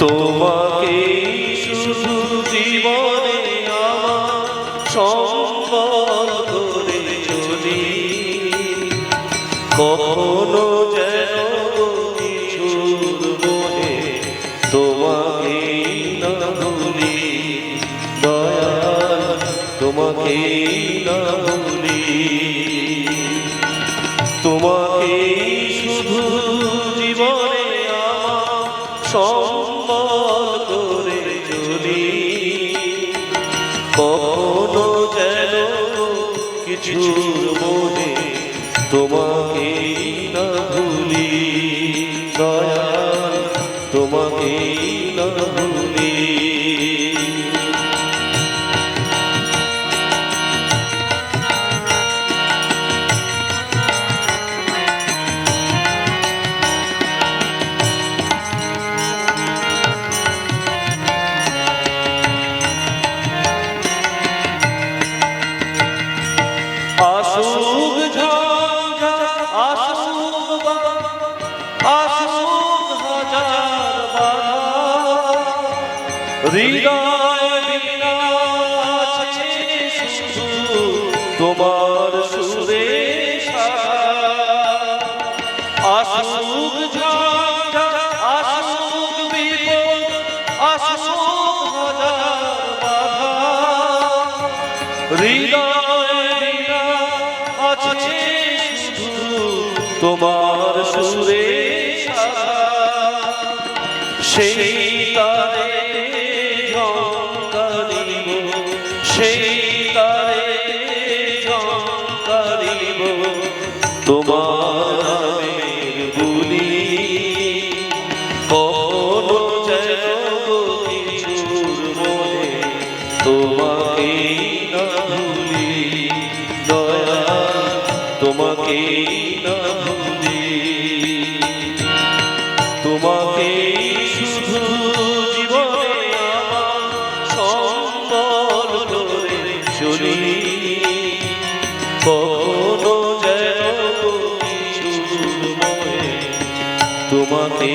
তোমাকে শুধু জীবনে আমার করে চলি। কখনো যেন মোহে তোমাকে না ভুলি। দয়াল, তোমাকে না ভুলি। তোমাকে শুধু জীবনে আমার সম্বল কিছুর মনে তোমাকে না ভুলি দয়াল তোমাকে না ভুলি। তোমার সুরে। আসুক আসুক বিপদ আসুক হাজার বাধা আছে তোমার সারা। সেই সেই তারে ঝঙ্কারিব তোমার বুলি তোমাকে না তোমাকে না ভুলি তোমাকে কখনো যেন তোমাকে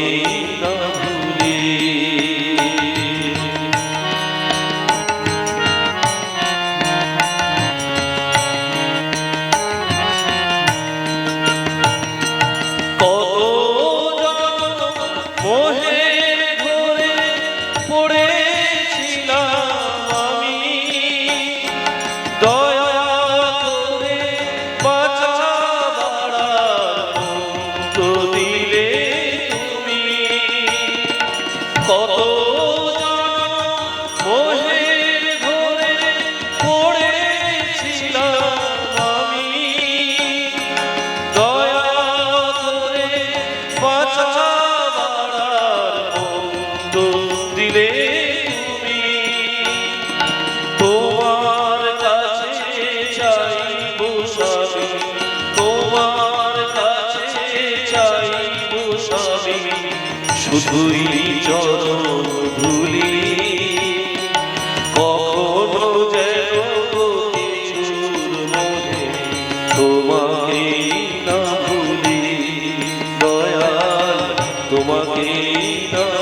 দিলে তুমি। তোমার কাছে চাইব স্বামী তোমার কাছে চাইব স্বামী শুধুই চরণ ধুলি। তোমাকে না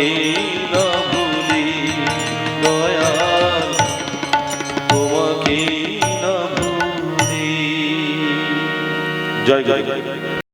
তোমাকে না ভুলি দয়াল তোমাকে না ভুলি জয় জয়।